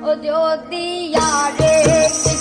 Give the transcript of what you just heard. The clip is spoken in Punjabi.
ও যদি আরেক